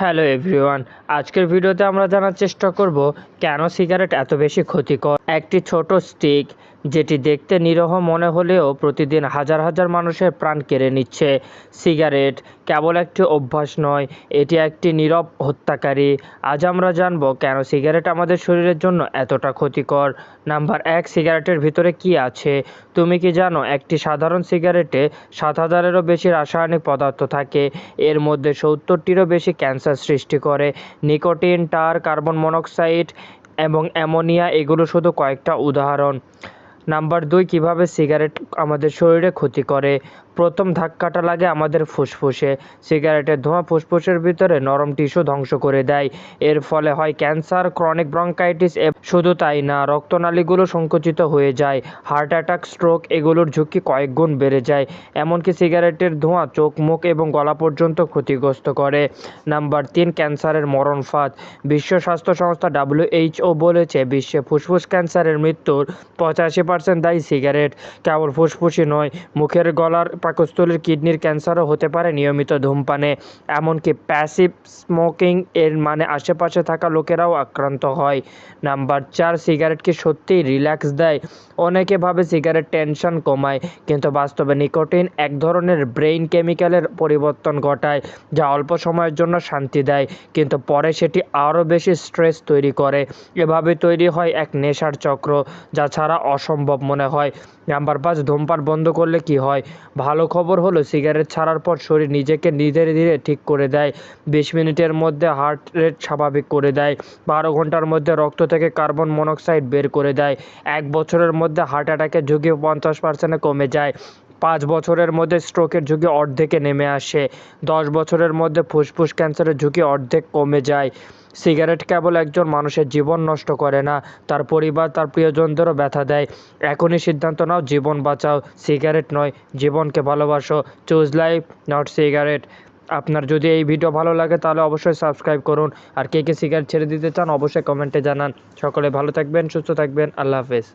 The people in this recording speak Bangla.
হ্যালো এভরিওয়ান আজকের ভিডিওতে আমরা জানার চেষ্টা করব, কেন সিগারেট এত বেশি ক্ষতিকর? একটি ছোট স্টিক যেটি দেখতে নিরহ মনে হলেও প্রতিদিন হাজার হাজার মানুষের প্রাণ কেড়ে নিচ্ছে। সিগারেট কেবল একটি অভ্যাস নয়, এটি একটি নীরব হত্যাকারী। আজ আমরা জানব, কেন সিগারেট আমাদের শরীরের জন্য এতটা ক্ষতিকর? নাম্বার এক, সিগারেটের ভিতরে কি আছে? তুমি কি জানো, একটি সাধারণ সিগারেটে সাত হাজারেরও বেশি রাসায়নিক পদার্থ থাকে। এর মধ্যে সত্তরটিরও বেশি ক্যান্সার সৃষ্টি করে। নিকোটিন টার কার্বন মনোক্সাইড এবং অ্যামোনিয়া এগুলো শুধু কয়েকটা উদাহরণ। নাম্বার দুই, কীভাবে সিগারেট আমাদের শরীরে ক্ষতি করে? প্রথম ধাক্কাটা লাগে আমাদের ফুসফুসে। সিগারেটের ধোঁয়া ফুসফুসের ভিতরে নরম টিস্যু ধ্বংস করে দেয়। এর ফলে হয় ক্যান্সার, ক্রনিক ব্রঙ্কাইটিস শুধু তাই না, রক্তনালীগুলো সংকুচিত হয়ে যায়। হার্ট অ্যাটাক, স্ট্রোক এগুলোর ঝুঁকি কয়েক গুণ বেড়ে যায়। এমনকি সিগারেটের ধোঁয়া চোখ, মুখ এবং গলা পর্যন্ত ক্ষতিগ্রস্ত করে। নাম্বার তিন, ক্যান্সারের মরণ ফাঁদ। বিশ্ব স্বাস্থ্য সংস্থা ডাব্লিউএইচও বলেছে, বিশ্বে ফুসফুস ক্যান্সারের মৃত্যুর পঁচাশি পার্সেন্ট দায়ী সিগারেট, কেবল ফুসফুসি নয়, মুখের গলার পাকস্থলীর কিডনির ক্যান্সারও হতে পারে নিয়মিত ধূমপানে। এমনকি প্যাসিভ স্মোকিং এর মানে আশেপাশে থাকা লোকেরাও আক্রান্ত হয়। নাম্বার চার, সিগারেট কি সত্যিই রিল্যাক্স দেয়? অনেকে ভাবে সিগারেট টেনশন কমায়, কিন্তু বাস্তবে নিকোটিন এক ধরনের ব্রেইন কেমিক্যালের পরিবর্তন ঘটায়, যা অল্প সময়ের জন্য শান্তি দেয়, কিন্তু পরে সেটি আরও বেশি স্ট্রেস তৈরি করে। এভাবে তৈরি হয় এক নেশার চক্র, যা ছাড়া অসম্ভব মনে হয়। নাম্বার পাঁচ, ধূমপান বন্ধ করলে কি হয়? ভালো খবর হলো, সিগারেট ছাড়ার পর শরীর নিজেকে ধীরে ধীরে ঠিক করে দেয়। বিশ মিনিটের মধ্যে হার্ট রেট স্বাভাবিক করে দেয়। বারো ঘণ্টার মধ্যে রক্ত থেকে কার্বন মনোক্সাইড বের করে দেয়। এক বছরের মধ্যে হার্ট অ্যাটাকের ঝুঁকি পঞ্চাশ পার্সেন্টে কমে যায়। পাঁচ বছরের মধ্যে স্ট্রোকের ঝুঁকি অর্ধেকে নেমে আসে। দশ বছরের মধ্যে ফুসফুস ক্যান্সারের ঝুঁকি অর্ধেক কমে যায়। সিগারেট কেবল একজন মানুষের জীবন নষ্ট করে না, তার পরিবার, তার প্রিয়জনদেরও ব্যথা দেয়। এখনই সিদ্ধান্ত নাও, জীবন বাঁচাও। সিগারেট নয়, জীবনকে ভালোবাসো। Choose life, not cigarette. আপনার যদি এই ভিডিও ভালো লাগে, তাহলে অবশ্যই সাবস্ক্রাইব করুন। আর কে কে সিগারেট ছেড়ে দিতে চান, অবশ্যই কমেন্টে জানান। সকলে ভালো থাকবেন, সুস্থ থাকবেন। আল্লাহ হাফেজ।